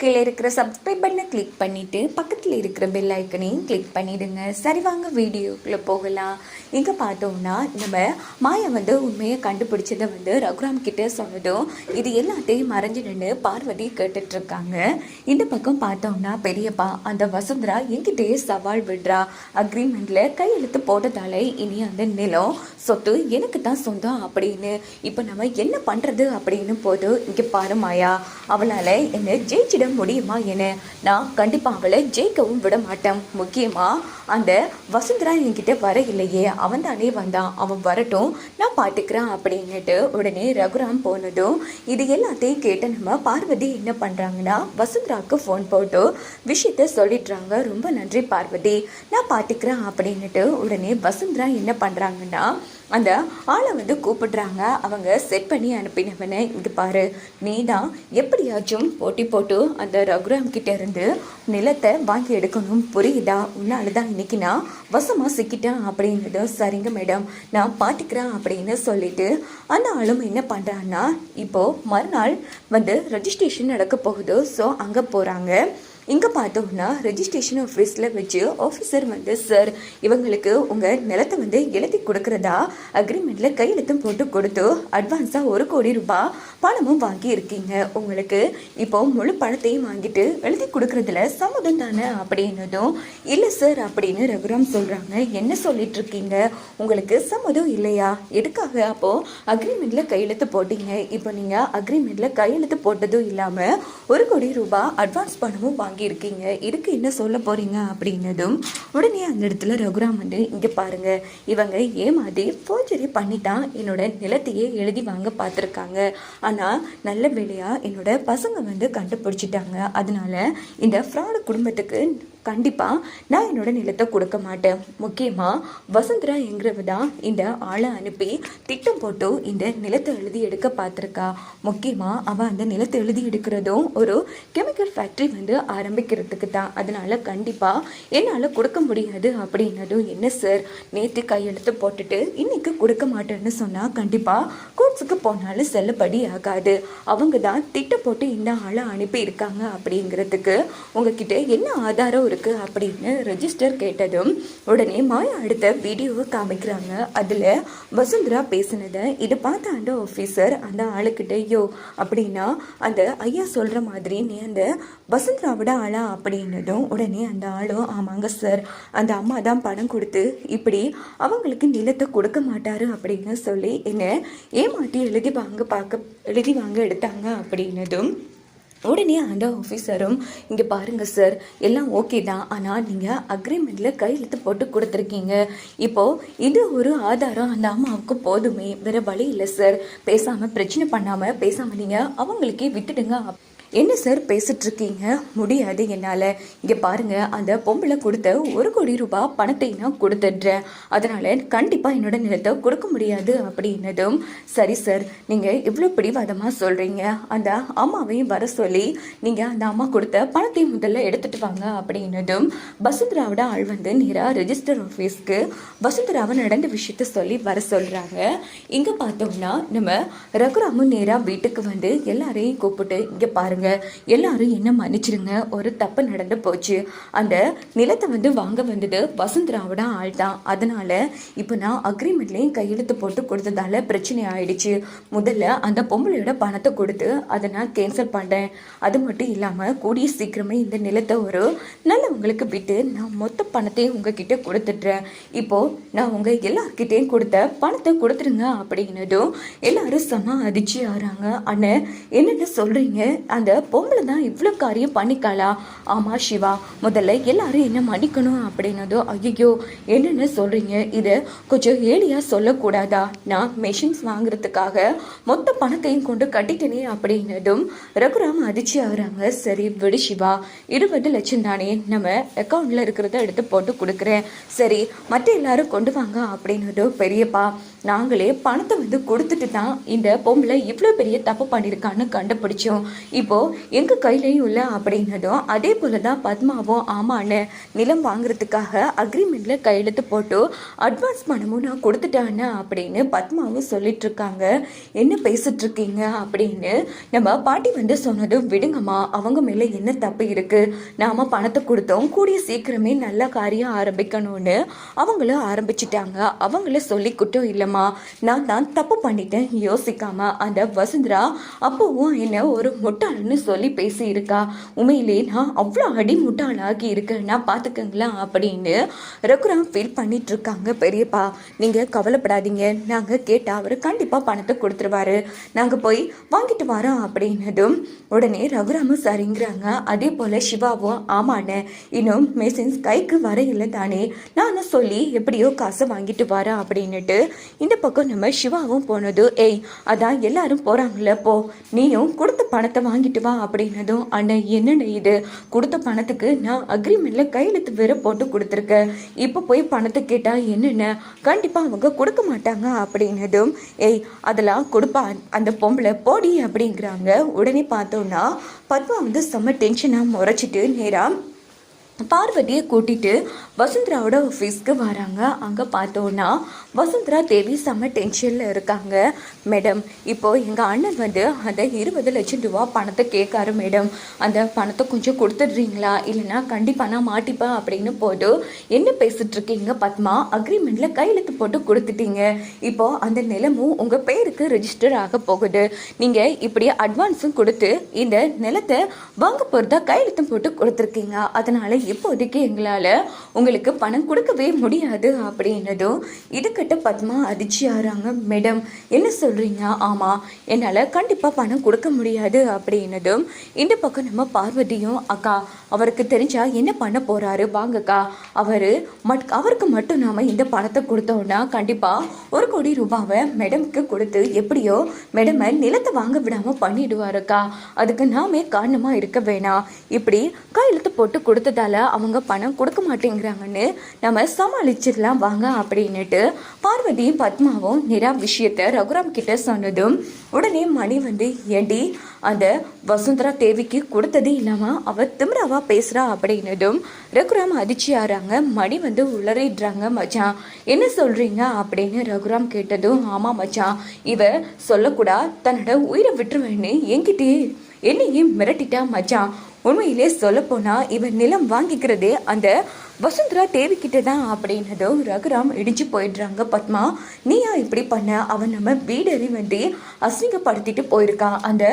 கீழே இருக்கிற சப்ஸ்கிரைப் பட்டனை கிளிக் பண்ணிவிட்டு பக்கத்தில் இருக்கிற பெல் ஐக்கனையும் கிளிக் பண்ணிவிடுங்க சரி வாங்க வீடியோக்குள்ளே போகலாம். இங்கே பார்த்தோம்னா நம்ம மாயா வந்து உண்மையை கண்டுபிடிச்சதை வந்து ரகுராம் கிட்டே சொன்னதும் இது எல்லாத்தையும் மறைஞ்சு நின்று பார்வதி கேட்டுட்ருக்காங்க. இந்த பக்கம் பார்த்தோம்னா பெரியப்பா அந்த வசுந்தரா என்கிட்டயே சவால் விடுறா. அக்ரிமெண்ட்டில் கையெழுத்து போட்டதால இனி அந்த நிலம் சொத்து எனக்கு தான் சொந்தம் அப்படின்னு. இப்போ நம்ம என்ன பண்ணுறது அப்படின்னு போதும் இங்கே பாரு மாயா அவளால் என்னை ஜெயிச்சிட முடியுமா என்ன நான் கண்டிப்பாக அவளை ஜெயிக்கவும் விட மாட்டேன். முக்கியமாக அந்த வசுந்தரா என்கிட்ட வர இல்லையே அவன் தானே வந்தான் அவன் வரட்டும் நான் பார்த்துக்கிறேன் அப்படின்னுட்டு உடனே ரகுராம் போனதும் இது எல்லாத்தையும் கேட்டு நம்ம பார்வதி என்ன பண்ணுறாங்கன்னா வசுந்தராவுக்கு ஃபோன் போட்டு விஷயத்த சொல்லிடுறாங்க. ரொம்ப நன்றி பார்வதி நான் பார்த்துக்கிறேன் அப்படின்னுட்டு உடனே வசுந்தரா என்ன பண்ணுறாங்கன்னா அந்த ஆளை வந்து கூப்பிடுறாங்க. அவங்க செட் பண்ணி அனுப்பினவனே இங்கே பாரு நீ தான் எப்படியாச்சும் போட்டி போட்டு அந்த ரகுராம் கிட்ட இருந்து நிலத்தை வாங்கி எடுக்கணும். புரியுதா? உன்னால தான் இன்னைக்கு நான் வசமாக சிக்கிட்டேன் அப்படிங்கிறது. சரிங்க மேடம் நான் பார்த்துக்கிறேன் அப்படின்னு சொல்லிட்டு அந்த ஆளும் என்ன பண்ணுறான்னா இப்போது மறுநாள் வந்து ரெஜிஸ்ட்ரேஷன் நடக்க போகுது. ஸோ அங்கே போகிறாங்க இங்கே பார்த்தோம்னா ரெஜிஸ்ட்ரேஷன் ஆஃபீஸில் வச்சு ஆஃபீஸர் வந்து சார் இவங்களுக்கு உங்கள் நிலத்தை வந்து எழுதி கொடுக்குறதா அக்ரிமெண்ட்டில் கையெழுத்தும் போட்டு கொடுத்து அட்வான்ஸாக ஒரு கோடி ரூபாய் பணமும் வாங்கி இருக்கீங்க. உங்களுக்கு இப்போ முழு பணத்தையும் வாங்கிட்டு எழுதி கொடுக்குறதுல சம்மதம் தானே அப்படின்னதும் இல்லை சார் அப்படின்னு ரகுராம் சொல்கிறாங்க என்ன சொல்லிட்டு இருக்கீங்க? உங்களுக்கு சம்மதம் இல்லையா? எதுக்காக அப்போது அக்ரிமெண்ட்டில் கையெழுத்து போட்டீங்க? இப்போ நீங்கள் அக்ரிமெண்ட்டில் கையெழுத்து போட்டதும் இல்லாமல் ஒரு கோடி ரூபாய் அட்வான்ஸ் பணமும் வாங்கி ஆகியிருக்கீங்க இதுக்கு என்ன சொல்ல போகிறீங்க அப்படின்னதும் உடனே அந்த இடத்துல ரகுராம் வந்து இங்கே பாருங்கள் இவங்க ஏமாதி ஃபோர்ஜரி பண்ணி தான் என்னோட நிலத்தையே எழுதி வாங்க பார்த்துருக்காங்க. ஆனால் நல்ல வேலையாக என்னோட பசங்க வந்து கண்டுபிடிச்சிட்டாங்க. அதனால இந்த ஃப்ராடு குடும்பத்துக்கு கண்டிப்பாக நான் என்னோட நிலத்தை கொடுக்க மாட்டேன். முக்கியமாக வசுந்தரா எங்கிறவ தான் இந்த ஆளை அனுப்பி திட்டம் போட்டு இந்த நிலத்தை எழுதி எடுக்க பார்த்துருக்கா. முக்கியமாக அவள் அந்த நிலத்தை எழுதி எடுக்கிறதும் ஒரு கெமிக்கல் ஃபேக்ட்ரி வந்து ஆரம்பிக்கிறதுக்கு தான். அதனால் கண்டிப்பாக என்னால் கொடுக்க முடியாது அப்படின்னதும் என்ன சார் நேற்று கையெழுத்து போட்டுட்டு இன்னைக்கு கொடுக்க மாட்டேன்னு சொன்னால் கண்டிப்பாக கோர்ட்ஸுக்கு போனாலும் செல்லுபடி ஆகாது. அவங்க தான் திட்டம் போட்டு இந்த ஆளை அனுப்பி இருக்காங்க அப்படிங்கிறதுக்கு உங்ககிட்ட என்ன ஆதாரம் இருக்கு அப்படின்னு ரெஜிஸ்டர் கேட்டதும் உடனே மாயா அடுத்த வீடியோவை காமிக்கிறாங்க. அதில் வசுந்தரா பேசினதை இதை பார்த்த அந்த ஆஃபீஸர் அந்த ஆளுக்கிட்ட யோ அப்படின்னா அந்த ஐயா சொல்கிற மாதிரி நீ அந்த வசுந்தராவோட ஆளா அப்படின்னதும் உடனே அந்த ஆளும் ஆமாங்க சார் அந்த அம்மா தான் பணம் கொடுத்து இப்படி அவங்களுக்கு நிலத்தை கொடுக்க மாட்டாரு அப்படின்னு சொல்லி என்ன ஏமாட்டி எழுதி வாங்க பார்க்க எழுதி வாங்க எடுத்தாங்க அப்படின்னதும் உடனே அந்த ஆஃபீஸரும் இங்கே பாருங்கள் சார் எல்லாம் ஓகே தான். ஆனால் நீங்கள் அக்ரிமெண்ட்டில் கையெழுத்து போட்டு கொடுத்துருக்கீங்க. இப்போது இது ஒரு ஆதாரம் அந்த அம்மாவுக்கு போதுமே. வேறு வழி இல்லை சார் பேசாமல் பிரச்சனை பண்ணாமல் பேசாமல் நீங்கள் அவங்களுக்கே விட்டுடுங்க. என்ன சார் பேசிட்டு இருக்கீங்க முடியாது என்னால். இங்கே பாருங்கள் அந்த பொம்பளை கொடுத்த ஒரு கோடி ரூபாய் பணத்தை நான் கொடுத்துட்றேன். அதனால் கண்டிப்பாக என்னோட நிலத்தை கொடுக்க முடியாது அப்படின்னதும் சரி சார் நீங்கள் இவ்வளோ பிடிவாதமாக சொல்கிறீங்க அந்த அம்மாவையும் வர சொல்லி நீங்கள் அந்த அம்மா கொடுத்த பணத்தையும் முதல்ல எடுத்துட்டு வாங்க அப்படின்னதும் வசுந்தராவோட ஆள் வந்து நேராக ரெஜிஸ்டர் ஆஃபீஸ்க்கு வசுந்தராவை நடந்த விஷயத்த சொல்லி வர சொல்கிறாங்க இங்கே பார்த்தோம்னா நம்ம ரகுராமும் நேராக வீட்டுக்கு வந்து எல்லாரையும் கூப்பிட்டு இங்கே பாருங்க. எல்லாரும் என்ன மன்னிச்சிடுங்க ஒரு தப்பு நடந்து போச்சு. அந்த நிலத்தை வந்து வாங்க வந்தது வசுந்தராவோட ஆள் தான். அதனால இப்போ நான் அக்ரிமெண்ட்லேயும் கையெழுத்து போட்டு கொடுத்ததால பிரச்சனை ஆயிடுச்சு. முதல்ல அந்த பொம்பளையோட பணத்தை கொடுத்து அதை நான் கேன்சல் பண்ணுறேன் அது மட்டும் இல்லாமல் கூடிய சீக்கிரமே இந்த நிலத்தை ஒரு நல்லவங்களுக்கு விட்டு நான் மொத்த பணத்தையும் உங்ககிட்ட கொடுத்துட்றேன். இப்போ நான் உங்க எல்லார்கிட்டையும் கொடுத்த பணத்தை கொடுத்துருங்க அப்படின்னதும் எல்லாரும் சம அதிர்ச்சி ஆறாங்க. அண்ணன் என்னென்ன சொல்றீங்க? அந்த பொம்பளை தான் இவ்வளோ காரியம் பண்ணிக்காளா? ஆமா சிவா. முதல்ல எல்லாரும் என்ன மன்னிக்கணும் அப்படின்னதும் ஐயோ என்னென்ன சொல்றீங்க? இதை கொஞ்சம் ஏழியாக சொல்லக்கூடாதா? நான் மெஷின்ஸ் வாங்குறதுக்காக மொத்த பணத்தையும் கொண்டு கட்டிட்டேனே அப்படின்னதும் ரகுராம் அதிர்ச்சி ஆகுறாங்க. சரி விடு சிவா. இருபது லட்சம் தானே நம்ம அக்கௌண்ட்டில் இருக்கிறத எடுத்து போட்டு கொடுக்குறேன். சரி மற்ற எல்லாரும் கொண்டு வாங்க அப்படின்னதும் பெரியப்பா நாங்களே பணத்தை வந்து கொடுத்துட்டு தான் இந்த பொம்பளை இவ்வளோ பெரிய தப்பு பண்ணியிருக்கான்னு கண்டுபிடிச்சோம். இப்போ எங்கள் கையிலையும் இல்லை அப்படின்னதும் அதே போல தான் பத்மாவும் ஆமான்னு நிலம் வாங்குறதுக்காக அக்ரிமெண்ட்டில் கையெழுத்து போட்டு அட்வான்ஸ் பணமும் நான் கொடுத்துட்டானே அப்படின்னு பத்மாவும் சொல்லிட்டு இருக்காங்க. என்ன பேசிட்டு இருக்கீங்க அப்படின்னு நம்ம பாட்டி வந்து சொன்னதும் விடுங்கம்மா அவங்க மேலே என்ன தப்பு இருக்குது நாம் பணத்தை கொடுத்தோம் கூடிய சீக்கிரமே நல்ல காரியம் ஆரம்பிக்கணும்னு அவங்களும் ஆரம்பிச்சிட்டாங்க. அவங்கள சொல்லிக்கிட்டோம் இல்லை இல்லைம்மா நான் தான் தப்பு பண்ணிட்டேன் யோசிக்காம. அந்த வசுந்தரா அப்பவும் என்ன ஒரு முட்டாள்னு சொல்லி பேசியிருக்கா. உண்மையிலே நான் அவ்வளோ அடி முட்டாளாகி இருக்கேன்னா பார்த்துக்கங்களேன் அப்படின்னு ரகுராம் ஃபீல் பண்ணிட்டு இருக்காங்க பெரியப்பா. நீங்கள் கவலைப்படாதீங்க. நாங்கள் கேட்டால் அவர் கண்டிப்பாக பணத்தை கொடுத்துருவாரு. நாங்கள் போய் வாங்கிட்டு வரோம் அப்படின்னதும் உடனே ரகுராமும் சரிங்கிறாங்க. அதே போல் சிவாவும் ஆமாண்ணே. இன்னும் மெஷின்ஸ் கைக்கு வர இல்லை தானே. நானும் சொல்லி எப்படியோ காசை வாங்கிட்டு வரேன் அப்படின்னுட்டு இந்த பக்கம் நம்ம சிவாவும் போனது ஏய் அதான் எல்லாரும் போகிறாங்கள போ. நீயும் கொடுத்த பணத்தை வாங்கிட்டு வா அப்படின்னதும் அண்ணன் என்னென்ன இது? கொடுத்த பணத்துக்கு நான் அக்ரிமெண்ட்டில் கையெழுத்து வேற போட்டு கொடுத்துருக்கேன். இப்போ போய் பணத்தை கேட்டால் என்னென்ன? கண்டிப்பாக அவங்க கொடுக்க மாட்டாங்க அப்படின்னதும் ஏய் அதெல்லாம் கொடுப்பா அந்த பொம்பளை போடி அப்படிங்கிறாங்க. உடனே பார்த்தோன்னா பத்மா வந்து செம்ம டென்ஷனாக முறைச்சிட்டு நேராக பார்வதியை கூட்டிட்டு வசுந்தராவோட ஆஃபீஸ்க்கு வராங்க. அங்கே பார்த்தோன்னா வசுந்தரா தேவி செம்ம டென்ஷனில் இருக்காங்க. மேடம் இப்போது எங்கள் அண்ணன் வந்து அந்த இருபது லட்சம் ரூபா பணத்தை கேட்காரு மேடம். அந்த பணத்தை கொஞ்சம் கொடுத்துட்றீங்களா? இல்லைன்னா கண்டிப்பாக நான் மாட்டிப்பேன் அப்படின்னு போட்டு என்ன பேசிகிட்ருக்கீங்க பத்மா? அக்ரிமெண்ட்டில் கையெழுத்து போட்டு கொடுத்துட்டீங்க. இப்போது அந்த நிலமும் உங்கள் பேருக்கு ரிஜிஸ்டர் ஆக போகுது. நீங்கள் இப்படி அட்வான்ஸும் கொடுத்து இந்த நிலத்தை வாங்க போகிறதா கையெழுத்தும் போட்டு கொடுத்துருக்கீங்க. அதனால் இப்போதைக்கு எங்களால் உங்களுக்கு பணம் கொடுக்கவே முடியாது அப்படின்னதும் இதுக்கிட்ட பத்மா அதிர்ச்சி ஆறாங்க மேடம் என்ன சொல்கிறீங்க ஆமாம் என்னால் கண்டிப்பாக பணம் கொடுக்க முடியாது அப்படின்னதும் இந்த பக்கம் நம்ம பார்வதியும் அக்கா அவருக்கு தெரிஞ்சா என்ன பண்ண போகிறாரு வாங்கக்கா. அவர் மட் அவருக்கு மட்டும் நாம் இந்த பணத்தை கொடுத்தோன்னா கண்டிப்பாக ஒரு கோடி ரூபாவை மேடம்க்கு கொடுத்து எப்படியோ மேடமை நிலத்தை வாங்க விடாமல் பண்ணிடுவாருக்கா. அதுக்கு நாமே காரணமாக இருக்க வேணாம். இப்படி கையெழுத்து போட்டு கொடுத்ததால அவங்க பணம் கொடுக்க மாட்டேங்கிறாங்கன்னு நம்ம சமாளிச்சிடலாம். வாங்க அப்படின்னுட்டு பார்வதியும் பத்மாவும் நிரா விஷயத்த ரகுராம் கிட்ட சொன்னதும் உடனே மணி வந்து ஏண்டி அந்த வசுந்தரா தேவிக்கு கொடுத்தது இல்லாமல் அவள் திமிராவா பேசுகிறா அப்படின்னதும் ரகுராம் அதிர்ச்சி ஆறாங்க. மணி வந்து உளறிடுறாங்க மச்சான் என்ன சொல்கிறீங்க அப்படின்னு ரகுராம் கேட்டதும் ஆமாம் மச்சான் இவ சொல்லக்கூடா தன்னோட உயிரை விட்டுருவேன்னு என்கிட்டயே என்னையும் மிரட்டிட்டா மச்சான். உண்மையிலே சொல்லப்போனால் இவன் நிலம் வாங்கிக்கிறதே அந்த வசுந்தரா தேவிக்கிட்ட தான் அப்படின்னதும் ரகுராம் இடிஞ்சு போயிடுறாங்க. பத்மா நீயா இப்படி பண்ண? அவன் நம்ம வீடறி வந்து அசிங்கப்படுத்திட்டு போயிருக்கான். அந்த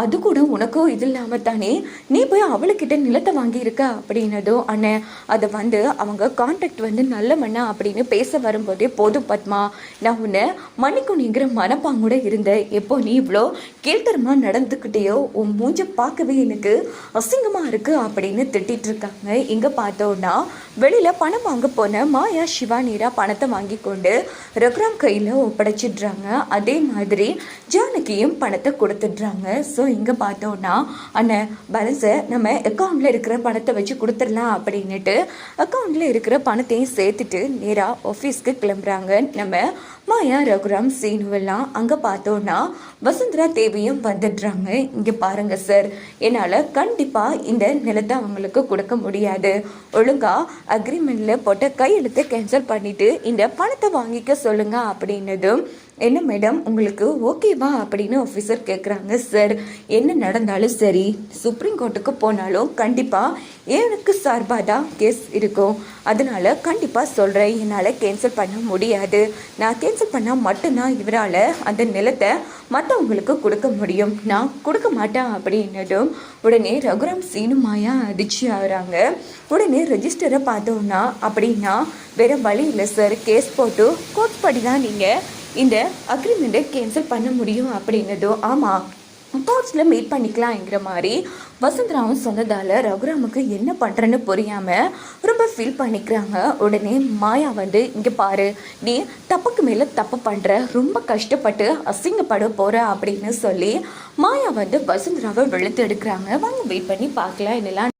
அது கூட உனக்கும் இது இல்லாமல் தானே? நீ போய் அவளுக்கிட்ட நிலத்தை வாங்கியிருக்க அப்படின்னதும் அண்ணன் அதை வந்து அவங்க கான்டாக்ட் வந்து நல்ல மண்ணா அப்படின்னு பேச வரும்போதே போதும் பத்மா. நான் உன்னை மன்னிக்கணுங்கிற மனப்பாங்கூட இருந்தேன். எப்போ நீ இவ்வளோ கீழ்த்தரமாக நடந்துக்கிட்டேயோ உன் மூஞ்ச பார்க்கவே எனக்கு அசிங்கமாக இருக்குது அப்படின்னு திட்டிட்டு இருக்காங்க. இங்கே பார்த்தோன்னா வெளியில் பணம் வாங்க போன மாயா சிவா நீரா பணத்தை வாங்கி கொண்டு ரகுராம் கையில் ஒப்படைச்சிடுறாங்க. அதே மாதிரி ஜானகியும் பணத்தை கொடுத்துட்றாங்க. ஸோ இங்கே பார்த்தோன்னா அந்த பேலன்ஸை நம்ம அக்கௌண்ட்டில் இருக்கிற பணத்தை வச்சு கொடுத்துடலாம் அப்படின்னுட்டு அக்கௌண்ட்டில் இருக்கிற பணத்தையும் சேர்த்துட்டு நேராக ஆஃபீஸ்க்கு கிளம்புறாங்க. நம்ம மாயா ரகுராம் சீனுவெல்லாம் அங்கே பார்த்தோன்னா வசுந்தரா தேவியும் வந்துடுறாங்க. இங்கே பாருங்கள் சார் என்னால் கண்டிப்பாக இந்த நிலத்தை அவங்களுக்கு கொடுக்க முடியாது. ஒழுங்காக அக்ரிமெண்ட்டில் போட்ட கையெழுத்தை கேன்சல் பண்ணிவிட்டு இந்த பணத்தை வாங்கிக்க சொல்லுங்கள் அப்படின்னதும் என்ன மேடம் உங்களுக்கு ஓகேவா அப்படின்னு ஆஃபீஸர் கேட்குறாங்க சார் என்ன நடந்தாலும் சரி சுப்ரீம் கோர்ட்டுக்கு போனாலும் கண்டிப்பாக எனக்கு சார்பாக தான் கேஸ் இருக்கும். அதனால் கண்டிப்பாக சொல்கிறேன் என்னால் கேன்சல் பண்ண முடியாது. நான் கேன்சல் பண்ணால் மட்டும்தான் இவரால் அந்த நிலத்தை மற்றவங்களுக்கு கொடுக்க முடியும். நான் கொடுக்க மாட்டேன் அப்படின்னதும் உடனே ரகுராம் சீனு மாயா அதிர்ச்சி ஆகிறாங்க. உடனே ரெஜிஸ்டரை பார்த்தோன்னா அப்படின்னா வேற வழி இல்லை சார் கேஸ் போட்டு கோர்ட் படி தான் நீங்கள் இந்த அக்ரிமெண்ட்டை கேன்சல் பண்ண முடியும் அப்படின்னதும் ஆமாம் கோர்ட்ஸில் மீட் பண்ணிக்கலாம்ங்கிற மாதிரி வசந்தராவும் சொன்னதால் ரகுராமுக்கு என்ன பண்ணுறேன்னு புரியாமல் ரொம்ப ஃபீல் பண்ணிக்கிறாங்க. உடனே மாயா வந்து இங்கே பாரு நீ தப்புக்கு மேலே தப்பு பண்ணுற ரொம்ப கஷ்டப்பட்டு அசிங்கப்பட போகிற அப்படின்னு சொல்லி மாயா வந்து வசுந்தராவை வெளுத்து எடுக்கிறாங்க. வாங்க வெயிட் பண்ணி பார்க்கலாம் என்னெல்லாம்